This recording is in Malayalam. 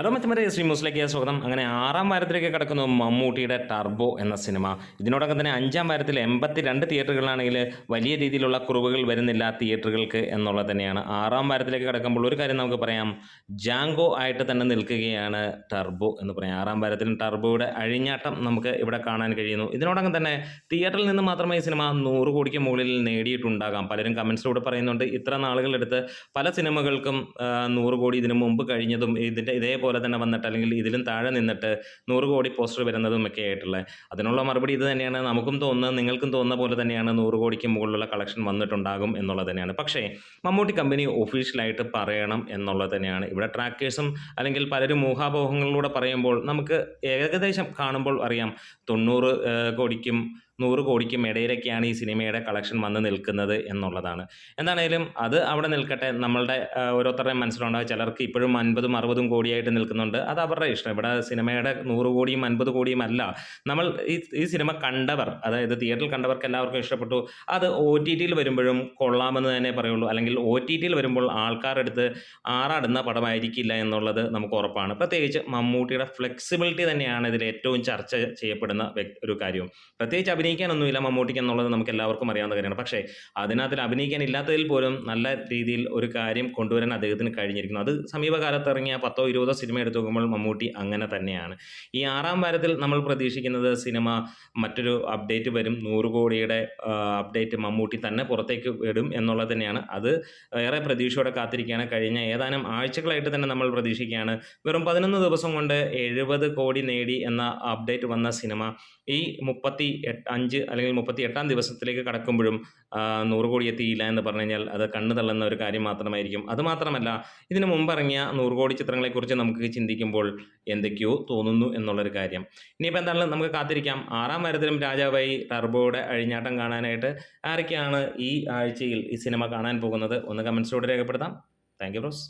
ഹലോ മച്ചമരെ ശ്രീ മുസ്ലിക്ക് സ്വാഗതം. അങ്ങനെ ആറാം വാരത്തിലേക്ക് കിടക്കുന്നു മമ്മൂട്ടിയുടെ ടർബോ എന്ന സിനിമ. ഇതിനോടൊപ്പം തന്നെ അഞ്ചാം വാരത്തിൽ എൺപത്തി രണ്ട് തിയേറ്ററുകളാണെങ്കിൽ വലിയ രീതിയിലുള്ള കുറവുകൾ വരുന്നില്ല തിയേറ്ററുകൾക്ക് എന്നുള്ളത് തന്നെയാണ്. ആറാം വാരത്തിലേക്ക് കിടക്കുമ്പോൾ ഒരു കാര്യം നമുക്ക് പറയാം. ജാങ്കോ ആയിട്ട് തന്നെ നിൽക്കുകയാണ് ടർബോ എന്ന് പറയാം. ആറാം വാരത്തിലും ടർബോയുടെ അഴിഞ്ഞാട്ടം നമുക്ക് ഇവിടെ കാണാൻ കഴിയുന്നു. ഇതിനോടൊപ്പം തന്നെ തിയേറ്ററിൽ നിന്ന് മാത്രമേ ഈ സിനിമ നൂറ് കോടിക്ക് മുകളിൽ നേടിയിട്ടുണ്ടാകാം. പലരും കമൻസിലൂടെ പറയുന്നുണ്ട് ഇത്ര നാളുകളെടുത്ത് പല സിനിമകൾക്കും നൂറ് കോടി ഇതിനു മുമ്പ് കഴിഞ്ഞതും ഇതിന്റെ ഇതേപോലെ തന്നെ വന്നിട്ട് അല്ലെങ്കിൽ ഇതിലും താഴെ നിന്നിട്ട് നൂറ് കോടി പോസ്റ്റർ വരുന്നതും ഒക്കെ ആയിട്ടുള്ളത് അതിനുള്ള മറുപടി ഇത് തന്നെയാണ്. നമുക്കും തോന്നുന്നത് നിങ്ങൾക്കും തോന്നുന്ന പോലെ തന്നെയാണ് നൂറ് കോടിക്ക് മുകളിലുള്ള കളക്ഷൻ വന്നിട്ടുണ്ടാകും എന്നുള്ളത് തന്നെയാണ്. പക്ഷേ മമ്മൂട്ടി കമ്പനി ഒഫീഷ്യലായിട്ട് പറയണം എന്നുള്ളത് തന്നെയാണ്. ഇവിടെ ട്രാക്കേഴ്സും അല്ലെങ്കിൽ പലരും ഊഹാപോഹങ്ങളിലൂടെ പറയുമ്പോൾ നമുക്ക് ഏകദേശം കാണുമ്പോൾ അറിയാം തൊണ്ണൂറ് കോടിക്കും നൂറ് കോടിക്കും ഇടയിലൊക്കെയാണ് ഈ സിനിമയുടെ കളക്ഷൻ വന്ന് നിൽക്കുന്നത് എന്നുള്ളതാണ്. എന്താണേലും അത് അവിടെ നിൽക്കട്ടെ. നമ്മളുടെ ഓരോരുത്തരുടെയും മനസ്സിലുണ്ടാകും. ചിലർക്ക് ഇപ്പോഴും അൻപതും അറുപതും കോടിയായിട്ട് നിൽക്കുന്നുണ്ട്. അത് അവരുടെ ഇഷ്ടം. ഇവിടെ സിനിമയുടെ നൂറ് കോടിയും അൻപത് കോടിയും അല്ല നമ്മൾ ഈ ഈ സിനിമ കണ്ടവർ അതായത് തിയേറ്ററിൽ കണ്ടവർക്ക് എല്ലാവർക്കും ഇഷ്ടപ്പെട്ടു. അത് ഒ ടി ടിയിൽ വരുമ്പോഴും കൊള്ളാമെന്ന് തന്നെ പറയുള്ളൂ. അല്ലെങ്കിൽ ഒ ടി ടിയിൽ വരുമ്പോൾ ആൾക്കാരെടുത്ത് ആറാടുന്ന പടമായിരിക്കില്ല എന്നുള്ളത് നമുക്ക് ഉറപ്പാണ്. പ്രത്യേകിച്ച് മമ്മൂട്ടിയുടെ ഫ്ലെക്സിബിലിറ്റി തന്നെയാണ് ഇതിൽ ഏറ്റവും ചർച്ച ചെയ്യപ്പെടുന്ന ഒരു കാര്യവും പ്രത്യേകിച്ച് അഭിനയിക്കാനൊന്നുമില്ല മമ്മൂട്ടിക്ക് എന്നുള്ളത് നമുക്ക് എല്ലാവർക്കും അറിയാവുന്ന കാര്യമാണ്. പക്ഷേ അതിനകത്തിൽ അഭിനയിക്കാൻ ഇല്ലാത്തതിൽ പോലും നല്ല രീതിയിൽ ഒരു കാര്യം കൊണ്ടുവരാൻ അദ്ദേഹത്തിന് കഴിഞ്ഞിരിക്കുന്നു. അത് സമീപകാലത്ത് ഇറങ്ങിയ പത്തോ ഇരുപതോ സിനിമ എടുത്തു നോക്കുമ്പോൾ മമ്മൂട്ടി അങ്ങനെ തന്നെയാണ്. ഈ ആറാം വാരത്തിൽ നമ്മൾ പ്രതീക്ഷിക്കുന്നത് സിനിമ മറ്റൊരു അപ്ഡേറ്റ് വരും. നൂറ് കോടിയുടെ അപ്ഡേറ്റ് മമ്മൂട്ടി തന്നെ പുറത്തേക്ക് വിടും എന്നുള്ളത് തന്നെയാണ്. അത് ഏറെ പ്രതീക്ഷയോടെ കാത്തിരിക്കുകയാണ്. കഴിഞ്ഞ ഏതാനും ആഴ്ചകളായിട്ട് തന്നെ നമ്മൾ പ്രതീക്ഷിക്കുകയാണ്. വെറും പതിനൊന്ന് ദിവസം കൊണ്ട് എഴുപത് കോടി നേടി എന്ന അപ്ഡേറ്റ് വന്ന സിനിമ ഈ മുപ്പത്തി അഞ്ച് അല്ലെങ്കിൽ മുപ്പത്തി എട്ടാം ദിവസത്തിലേക്ക് കടക്കുമ്പോഴും നൂറ് കോടി എത്തിയില്ല എന്ന് പറഞ്ഞു കഴിഞ്ഞാൽ അത് കണ്ണു തള്ളുന്ന ഒരു കാര്യം മാത്രമായിരിക്കും. അതുമാത്രമല്ല ഇതിനു മുമ്പ് ഇറങ്ങിയ നൂറ് കോടി ചിത്രങ്ങളെക്കുറിച്ച് നമുക്ക് ചിന്തിക്കുമ്പോൾ എന്തൊക്കെയോ തോന്നുന്നു എന്നുള്ളൊരു കാര്യം. ഇനിയിപ്പോൾ എന്താണ് നമുക്ക് കാത്തിരിക്കാം. ആറാം വാരത്തിലും രാജാവായി ടർബോയുടെ അഴിഞ്ഞാട്ടം കാണാനായിട്ട് ആരൊക്കെയാണ് ഈ ആഴ്ചയിൽ ഈ സിനിമ കാണാൻ പോകുന്നത്? ഒന്ന് കമൻസിലൂടെ രേഖപ്പെടുത്താം. Thank you bros.